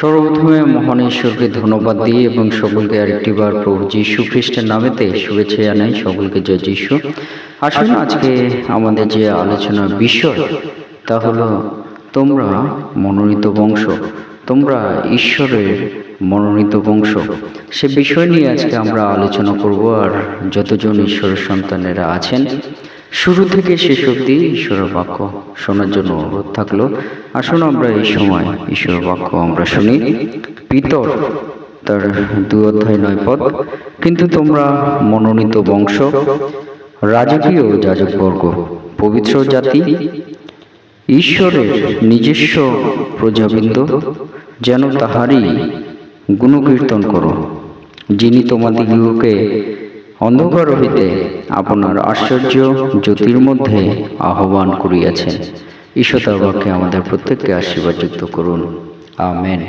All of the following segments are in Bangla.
সর্বপ্রথমে মহান ঈশ্বরকে ধন্যবাদ দিই এবং সকলকে আরেকটিবার প্রভু যীশু খ্রিস্টের নামেতে শুভেচ্ছা জানাই, সকলকে জয় যীশু। আসুন আজকে আমাদের যে আলোচনার বিষয়, তা হলো তোমরা মনোনীত বংশ, তোমরা ঈশ্বরের মনোনীত বংশ। সে বিষয় নিয়ে আজকে আমরা আলোচনা করব আর যতজন ঈশ্বরের সন্তানেরা আছেন শুরু থেকে শেষ অবধি ঈশ্বরের বাক্য শোনার জন্য অনুরোধ থাকল। আসুন আমরা এই সময় ঈশ্বরের বাক্য আমরা শুনি। পিতর, তার দু অধ্যায় নয় পদ, কিন্তু তোমরা মনোনীত বংশ, রাজকীয় যাজকবর্গ পবিত্র জাতি, ঈশ্বরের নিজস্ব প্রজাবৃন্দ, যেন তাহারই গুণকীর্তন করো। যিনি তোমাদিগকে অন্ধকার হইতে আপনার আশ্চর্য জ্যোতির মধ্যে আহ্বান করিয়াছেন। ঈশ্বর তার বাক্যে আমাদের প্রত্যেককে আশীর্বাদ যুক্ত করুন। আমেন।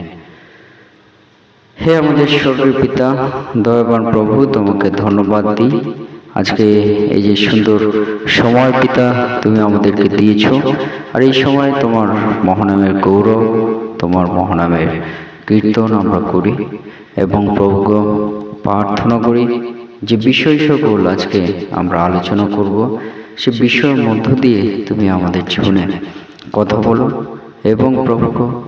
হে আমাদের স্বর্গীয় পিতা, দয়াবান প্রভু, তোমাকে ধন্যবাদ দিই। আজকে এই যে সুন্দর সময় পিতা, তুমি আমাদেরকে দিয়েছ। আর এই সময় তোমার মহানামের গৌরব, তোমার মহানামের কীর্তন আমরা করি এবং প্রভু প্রার্থনা করি। যে বিষয় সকল আজকে আমরা আলোচনা করব, সে বিষয়ের মধ্য দিয়ে তুমি আমাদের জীবনে কথা বলো এবং প্রভু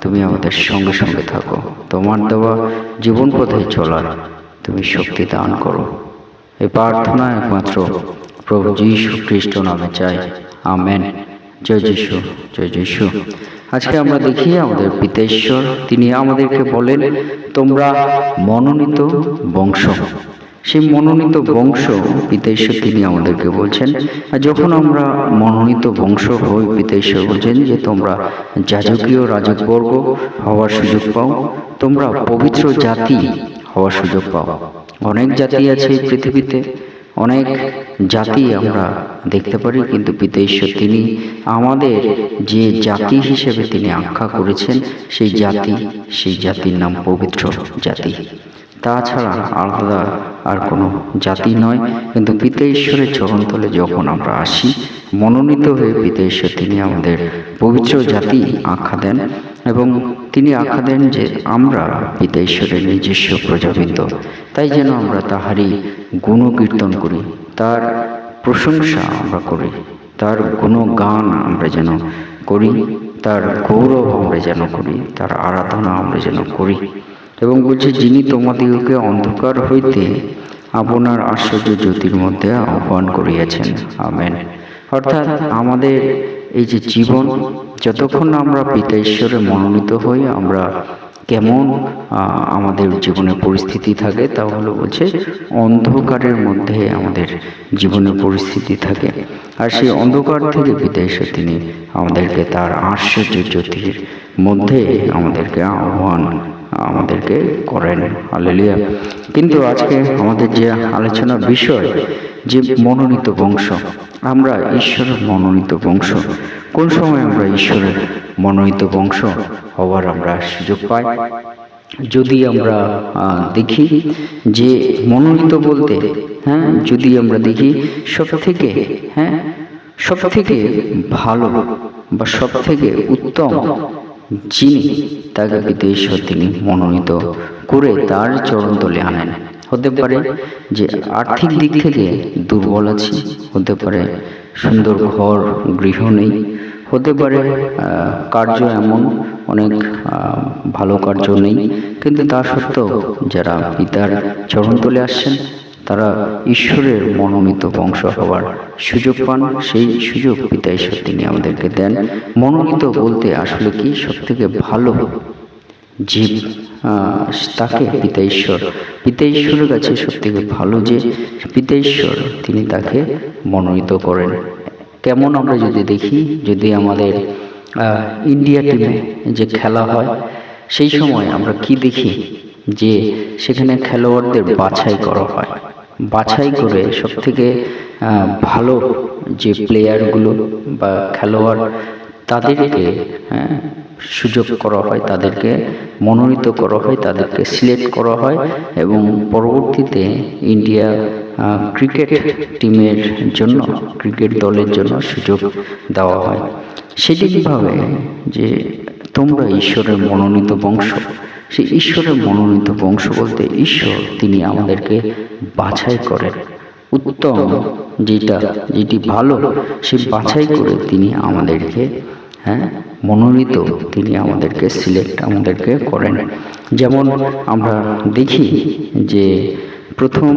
তুমি আমাদের সঙ্গে সঙ্গে থাকো। তোমার দেওয়া জীবন পথে চলার তুমি শক্তি দান করো। এই প্রার্থনা একমাত্র প্রভু যীশু খ্রিস্ট নামে চাই। আমেন। জয় যিশু জয় যিশু। আজকে আমরা দেখি আমাদের পিতেশ্বর তিনি আমাদেরকে বলেন তোমরা মনোনীত বংশ। সেই মনোনীত বংশ পিতেশ্বর তিনি আমাদেরকে বলছেন। আর যখন আমরা মনোনীত বংশ হই পিতেশ্বর বলছেন যে তোমরা যাজকীয় রাজকবর্গ হওয়ার সুযোগ পাও। তোমরা পবিত্র জাতি হওয়ার সুযোগ পাও। অনেক জাতি আছে পৃথিবীতে অনেক জাতি আমরা দেখতে পারি, কিন্তু পিতা ঈশ্বর তিনি আমাদের যে জাতি হিসেবে তিনি আখ্যা করেছেন, সেই জাতি, সেই জাতির নাম পবিত্র জাতি। তাছাড়া আলাদা আর কোনো জাতি নয়, কিন্তু পিতা ঈশ্বরের চরণতলে যখন আমরা আসি, মনোনীত হয়ে পিতা ঈশ্বর তিনি আমাদের পবিত্র জাতি আখ্যা দেন এবং তিনি আখ্যা দেন যে আমরা পিতা ঈশ্বরের নিজস্ব প্রজাবৃন্দ। তাই যেন আমরা তাহারই গুণকীর্তন করি, তার প্রশংসা আমরা করি, তার গুণগান আমরা যেন করি, তার গৌরব আমরা যেন করি, তার আরাধনা আমরা যেন করি। এবং বলছে, যিনি তোমাদিগকে অন্ধকার হইতে আপনার আশ্চর্য জ্যোতির মধ্যে আহ্বান করিয়াছেন। আমেন। অর্থাৎ আমাদের এই যে জীবন, যতক্ষণ আমরা পিতা ঈশ্বরে মনোনীত হই, আমরা কেমন আমাদের জীবনে পরিস্থিতি থাকে, তা হলো বলছে অন্ধকারের মধ্যে আমাদের জীবনে পরিস্থিতি থাকে। আর সেই অন্ধকার থেকে ঈশ্বর তিনি আমাদেরকে তার আশ্চর্য জ্যোতির মধ্যে আমাদেরকে আহ্বান, আমাদেরকে করেন। হালেলুয়া কিন্তু আজকে আমাদের যে আলোচনার বিষয় যে মনোনীত বংশ। আমরা ঈশ্বরের মনোনীত বংশ। কোন সময় আমরা ঈশ্বরের মনোনীত বংশ হওয়ার আমরা সুযোগ পাই? যদি আমরা দেখি যে মনোনীত বলতে হ্যাঁ যদি আমরা দেখি সব থেকে হ্যাঁ সব থেকে ভালো বা সব থেকে উত্তম যিনি, তাকে পিতা ঈশ্বর তিনি মনোনীত করে তার চরণতলে আনেন। হতে পারে যে আর্থিক দিক থেকে দুর্বল আছি হতে পারে সুন্দর ঘর গৃহ নেই হতে পারে কার্য এমন অনেক ভালো কার্য নেই কিন্তু তা সত্ত্বেও যারা পিতার চরণতলে আসছেন তারা ঈশ্বরের মনোনীত বংশ হওয়ার সুযোগ পান সেই সুযোগ পিতা ঈশ্বর তিনি আমাদেরকে দেন। মনোনীত বলতে আসলে কি সব থেকে ভালো জীব তাকে পিতা ঈশ্বর পিতা ঈশ্বরের কাছে ভালো যে পিতা ঈশ্বর তিনি তাকে মনোনীত করেন। কেমন আমরা যদি দেখি, যদি আমাদের ইন্ডিয়া টিমে যে খেলা হয়, সেই সময় আমরা কি দেখি? যে সেখানে খেলোয়াড়দের বাছাই করা হয়। বাছাই করে সব থেকে ভালো যে প্লেয়ারগুলো বা খেলোয়াড় তাদেরকে হ্যাঁ, সুযোগ করা হয় তাদেরকে মনোনীত করা হয় তাদেরকে সিলেক্ট করা হয় এবং পরবর্তীতে ইন্ডিয়া ক্রিকেট টিমের জন্য ক্রিকেট দলের জন্য সুযোগ দেওয়া হয়। সেটি কীভাবে যে তোমরা ঈশ্বরের মনোনীত বংশ সেই ঈশ্বরের মনোনীত বংশ বলতে ঈশ্বর তিনি আমাদেরকে বাছাই করেন। উত্তম যেটা যেটি ভালো সে বাছাই করে তিনি আমাদেরকে হ্যাঁ? মনোনীত তিনি আমাদেরকে সিলেক্ট আমাদেরকে করেন। যেমন আমরা দেখি যে প্রথম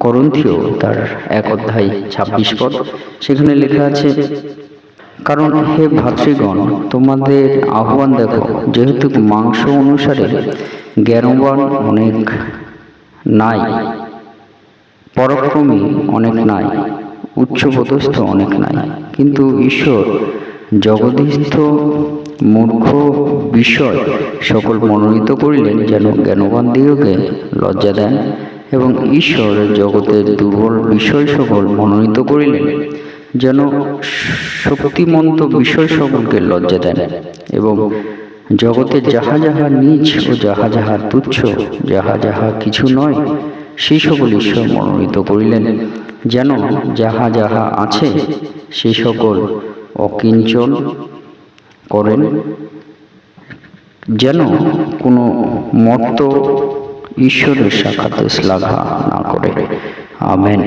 করন্থীয় তার এক অধ্যায় ছাব্বিশ পদ, সেখানে লেখা আছে, কারণ হে ভাতৃগণ, তোমাদের আহ্বান দেখো, যেহেতু মাংস অনুসারে জ্ঞানবান অনেক নাই, পরাক্রমী অনেক নাই, উচ্চপদস্থ অনেক নাই। কিন্তু ঈশ্বর জগদীস্থ মূর্খ বিষয় সকল মনোনীত করিলেন যেন জ্ঞানবান দিগকে লজ্জা দেন এবং ঈশ্বর জগতের দুর্বল বিষয় সকল মনোনীত করিলেন যেন শক্তিমন্ত বিষয় সকলকে লজ্জা দেন এবং জগতে যাহা যাহা নিজ ও যাহা যাহা তুচ্ছ, যাহা যাহা কিছু নয়, সেই সকল ঈশ্বর মনোনীত করিলেন যেন যাহা যাহা আছে, সেই সকল অকিঞ্চন করেন। যেন কোনো মর্ত ঈশ্বরের সাক্ষাতে শ্লাঘা না করে। আমেন।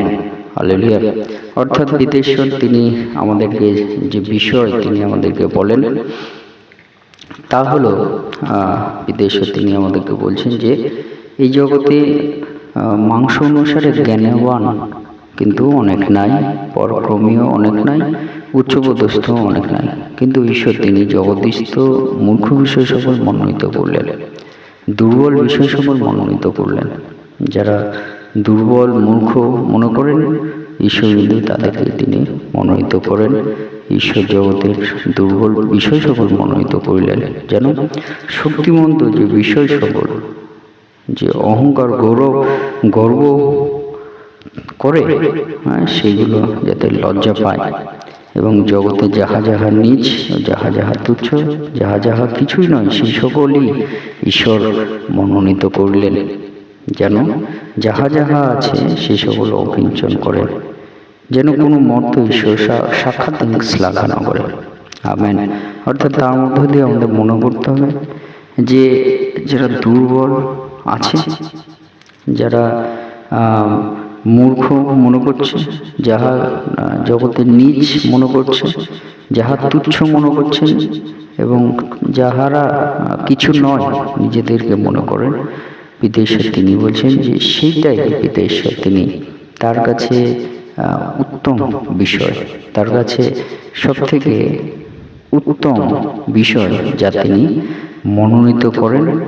হালেলুয়া। অর্থাৎ বিদেশ্বর তিনি আমাদেরকে যে বিষয় তিনি আমাদেরকে বলেন, তা হলো বিদেশ্বর তিনি আমাদেরকে বলছেন যে, এই জগতে মাংস অনুসারে জ্ঞানবান কিন্তু অনেক নাই পরক্রমীয় অনেক নাই উচ্চপদস্থ অনেক নাই কিন্তু ঈশ্বর তিনি জগদীস্থ, মূর্খ বিষয় সকল মনোনীত করলেন। দুর্বল বিষয় সকল মনোনীত করলেন। যারা দুর্বল, মূর্খ মনে করেন, ঈশ্বর কিন্তু তাদেরকে তিনি মনোনীত করেন, ঈশ্বর জগতের দুর্বল বিষয় সকল মনোনীত করিলেন। যেন শক্তিমন্ত যে বিষয় সকল, যে অহংকার, গৌরব, গর্ব করে হ্যাঁ সেইগুলো যাতে লজ্জা পায়। এবং জগতে যাহা যাহা নিজ, যাহা যাহা তুচ্ছ, যাহা যাহা কিছুই নয়, সেই সকলই ঈশ্বর মনোনীত করলেন। যেন যাহা যাহা আছে, সে সকল অকিঞ্চন করেন যেন কোনো মর্ত ঈশ্বর সাক্ষাৎ শ্লাঘা না করে। আমেন। অর্থাৎ তার মধ্য দিয়ে আমাদের মনে করতে হবে যে, যারা দুর্বল আছে, যারা মূর্খ মনে করছে, যাহা জগতের নিজ মনে করছে, যাহা তুচ্ছ মনে করছেন এবং যাহারা কিছু নয় নিজেদেরকে মনে করেন। বিদেশের তিনি বলছেন যে সেইটাই বিদেশের তিনি। তার কাছে উত্তম বিষয়। তার কাছে সব থেকে উত্তম বিষয় যা তিনি মনোনীত করেন,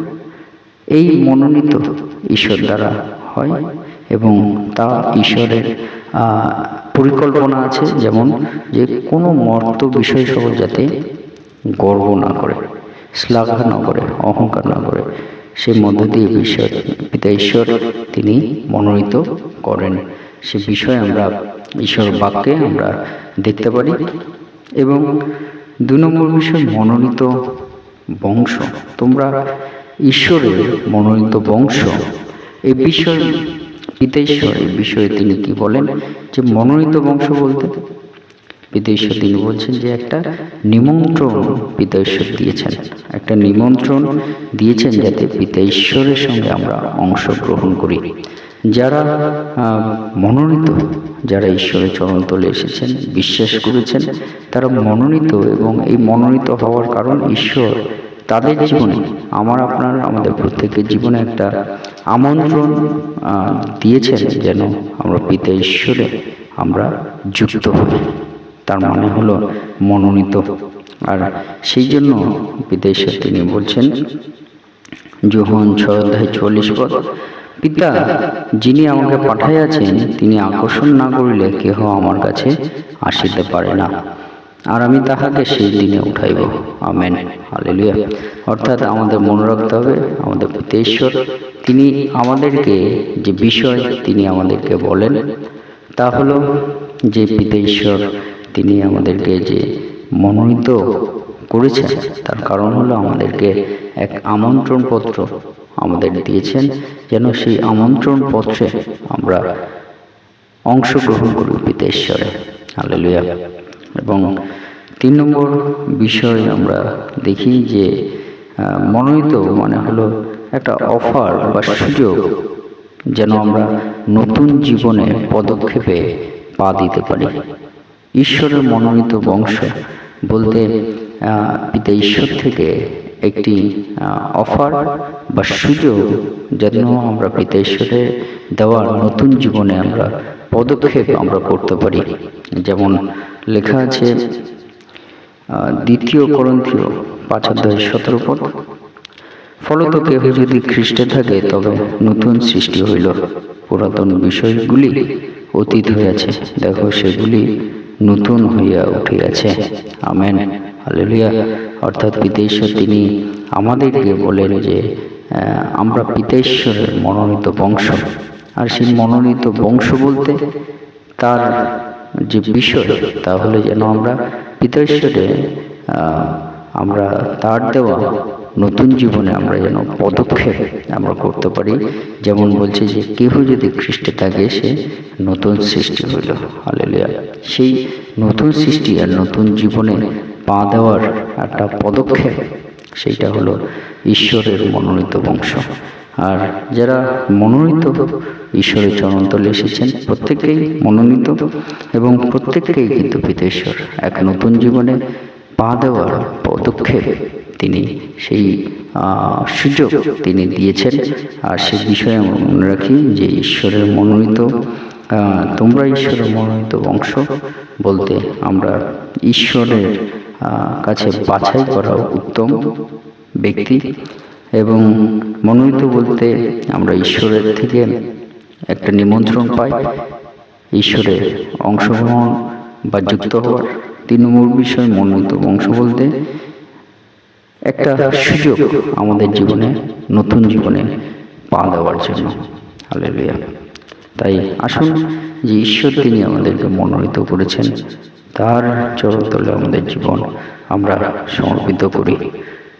এই মনোনীত ঈশ্বর দ্বারা হয়। এবং তা ঈশ্বরের পরিকল্পনা আছে, যেমন যে কোনো মর্ত বিষয় সহ যাতে গর্ব না করে, শ্লাঘা না করে, অহংকার না করে সেই মধ্য দিয়ে ঈশ্বর, পিতা ঈশ্বর তিনি মনোনীত করেন। সে বিষয়ে আমরা ঈশ্বর বাক্যে আমরা দেখতে পারি এবং দুই নম্বর বিষয় মনোনীত বংশ। তোমরা ঈশ্বরের মনোনীত বংশ এই বিষয় পিতেশ্বর এই বিষয়ে তিনি কি বলেন? যে মনোনীত বংশ বলতে? পিতেশ্বর তিনি বলছেন যে একটা নিমন্ত্রণ পিতেশ্বর দিয়েছেন। একটা নিমন্ত্রণ দিয়েছেন যাতে পিতা ঈশ্বরের সঙ্গে আমরা অংশগ্রহণ করি। যারা মনোনীত, যারা ঈশ্বরের চরণতলে এসেছেন, বিশ্বাস করেছেন, তারা মনোনীত এবং এই মনোনীত হওয়ার কারণ ঈশ্বর তাদের জীবনে আমার, আপনার, আমাদের প্রত্যেকের জীবনে একটা আমন্ত্রণ দিয়েছেন যেন আমরা পিতা ঈশ্বরে আমরা যুক্ত হই। তার মানে হলো মনোনীত। আর সেই জন্য বিদেশে তিনি বলছেন যোহন ছয় অধ্যায় চল্লিশ পদ, পিতা, যিনি আমাকে পাঠাইয়াছেন, তিনি আকর্ষণ না করিলে কেহ আমার কাছে আসিতে পারে না। আর আমি তাহাকে সেই দিনে উঠাইব। আমেন। হালেলুয়া। অর্থাৎ আমাদের মনে রাখতে হবে, আমাদের পিতেশ্বর তিনি আমাদেরকে যে বিষয় তিনি আমাদেরকে বলেন, তা হলো যে পিতেশ্বর তিনি আমাদেরকে যে মনোনীত করেছেন, তার কারণ হলো আমাদেরকে এক আমন্ত্রণ পত্র আমাদের দিয়েছেন, যেন সেই আমন্ত্রণ পত্রে আমরা অংশগ্রহণ করি পিতেশ্বরে হালেলুয়া। এবং তিন নম্বর বিষয় আমরা দেখি যে মনোনীত মানে হলো একটা অফার বা সুযোগ যেন আমরা নতুন জীবনে পদক্ষেপে পা দিতে পারি। ঈশ্বরের মনোনীত বংশ বলতে পিতা ঈশ্বর থেকে একটি অফার বা সুযোগ যেন আমরা পিতা ঈশ্বরের দেওয়া নতুন জীবনে আমরা পদক্ষেপ আমরা করতে পারি। যেমন লেখা আছে দ্বিতীয় করন্থীয়, পাঁচ অধ্যায়, সতেরো পদ। ফলত কেহ যদি খ্রিস্টে থাকে, তবে নতুন সৃষ্টি হইল। পুরাতন বিষয়গুলি অতীত হইয়াছে, দেখো সেগুলি নতুন হইয়া উঠিয়াছে। আমেন। হালেলুয়া। অর্থাৎ পিতেশ্বর তিনি আমাদেরকে বলেন যে আমরা পিতেশ্বরের মনোনীত বংশ। আর সেই মনোনীত বংশ বলতে তার যে বিষয় তাহলে যেন আমরা পিতেশ্বরে আহ, আমরা তার দেওয়া নতুন জীবনে আমরা যেন পদক্ষেপ আমরা করতে পারি। যেমন বলছে যে কেহ যদি খ্রিস্টে থাকে সে নতুন সৃষ্টি হইল। হালেলুয়া। সেই নতুন সৃষ্টি আর নতুন জীবনে পা দেওয়ার একটা পদক্ষেপ সেইটা হলো ঈশ্বরের মনোনীত বংশ। আর যারা মনোনীত ঈশ্বরের চরণতলে এসেছেন প্রত্যেকেই মনোনীত এবং প্রত্যেককেই কিন্তু পিতেশ্বর এক নতুন জীবনে পা দেওয়ার পদক্ষেপ তিনি, সেই সুযোগ তিনি দিয়েছেন। আর সে বিষয়ে আমরা মনে রাখি যে ঈশ্বরের মনোনীত তোমরা ঈশ্বরের মনোনীত বংশ বলতে আমরা ঈশ্বরের কাছে বাছাই করা উত্তম ব্যক্তি। এবং মনোনীত বলতে আমরা ঈশ্বরের থেকে একটা নিমন্ত্রণ পাই। ঈশ্বরের অংশগ্রহণ বা যুক্ত হওয়ার নম্বর বিষয় মনোনীত বংশ বলতে একটা সুযোগ আমাদের জীবনে, নতুন জীবনে পা দেওয়ার জন্য। হালেলুয়া। তাই আসুন যে ঈশ্বর তিনি আমাদেরকে মনোনীত করেছেন, তার চরতলে আমাদের জীবন আমরা সমর্পিত করি।